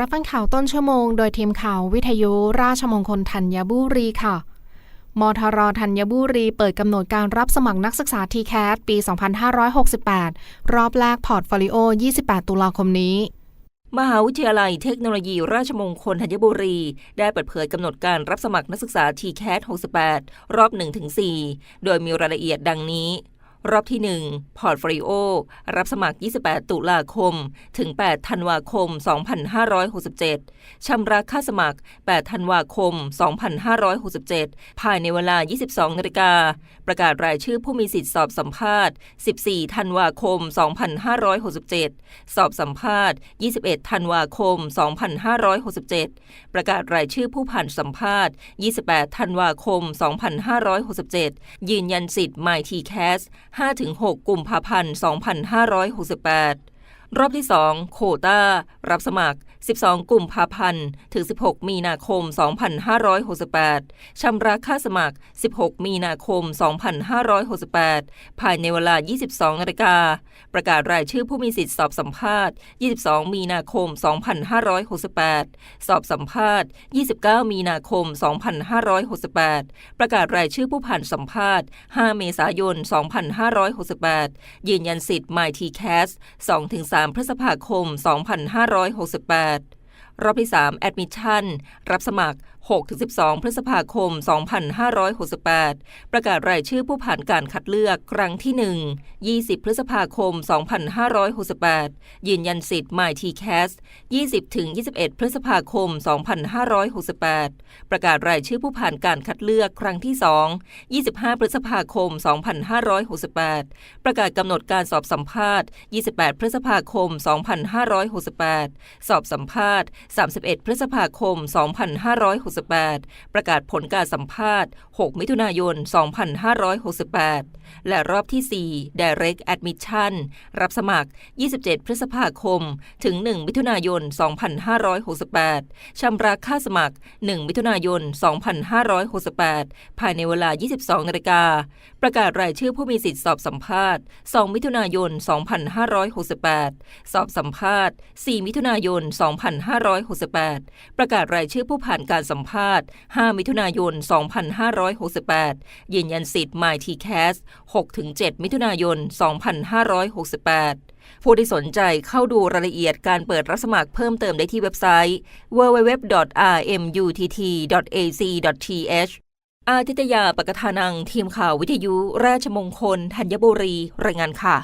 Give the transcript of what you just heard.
รับฟังข่าวต้นชั่วโมง โดยทีมข่าววิทยุราชมงคลธัญบุรีค่ะ มทรธัญบุรีเปิดกำหนดการรับสมัครนักศึกษา t c a s ปี 2568 รอบแรกพอร์ตโฟลิโอ 28 ตุลาคมนี้มหาวิทยาลัยเทคโนโลยีราชมงคลธัญบุรี ได้เปิดเผยกำหนดการรับสมัครนักศึกษา TCAT 68 รอบ 1-4 โดยมีรายละเอียดดังนี้ รอบที่ 1 พอร์ตฟลิโอ รับสมัคร 28 ตุลาคม ถึง 8 ธันวาคม 2567 ชำระค่าสมัคร 8 ธันวาคม 2567 ภายในเวลา 22 นาฬิกา ประกาศรายชื่อผู้มีสิทธิสอบสัมภาษณ์ 14 ธันวาคม 2567 สอบสัมภาษณ์ 21 ธันวาคม 2567 ประกาศรายชื่อผู้ผ่านสัมภาษณ์ 28 ธันวาคม 2567 ยืนยันสิทธิ์ MyTCAS 5-6 กุมภาพันธ์ 2568 รอบที่ 2 โคตารับสมัคร 12 กลุ่มภาพันธ์ถึง 16 มีนาคม 2568 ชำระค่าสมัคร 16 มีนาคม 2568 ภายในเวลา 22นาฬิกา ประกาศรายชื่อผู้มีสิทธิสอบสัมภาษณ์ 22 มีนาคม 2568 สอบสัมภาษณ์ 29 มีนาคม 2568 ประกาศรายชื่อผู้ผ่านสัมภาษณ์ 5 เมษายน 2568 ยืนยันสิทธิ์ MyTCAS 2-3 พฤษภาคม 2568 that รอบที่3 Admission รับสมัคร 6-12 พฤษภาคม 2568 ประกาศรายชื่อผู้ผ่านการคัดเลือกครั้งที่ 1 20 พฤษภาคม 2568 ยืนยันสิทธิ์ MyTCAS 20-21 พฤษภาคม 2568 ประกาศรายชื่อผู้ผ่านการคัดเลือกครั้งที่ 2 25 พฤษภาคม 2568 ประกาศกำหนดการสอบสัมภาษณ์ 28 พฤษภาคม 2568 สอบสัมภาษณ์31 พฤษภาคม 2568 ประกาศผลการสัมภาษณ์ 6 มิถุนายน 2568 และรอบที่ 4 Direct Admission รับสมัคร 27 พฤษภาคม ถึง 1 มิถุนายน 2568 ชำระค่าสมัคร 1 มิถุนายน 2568 ภายในเวลา 22 นาฬิกา ประกาศรายชื่อผู้มีสิทธิสอบสัมภาษณ์ 2 มิถุนายน 2568 สอบสัมภาษณ์ 4 มิถุนายน2568 ประกาศรายชื่อผู้ผ่านการสัมภาษณ์ 5 มิถุนายน 2568 ยืนยันสิทธิ์ MyTCAS 6-7 มิถุนายน 2568ผู้ที่สนใจเข้าดูรายละเอียดการเปิดรับสมัครเพิ่มเติมได้ที่เว็บไซต์ www.rmutt.ac.th อาทิตยาปกทานัง ทีมข่าววิทยุ ราชมงคล ธัญบุรี รายงานค่ะ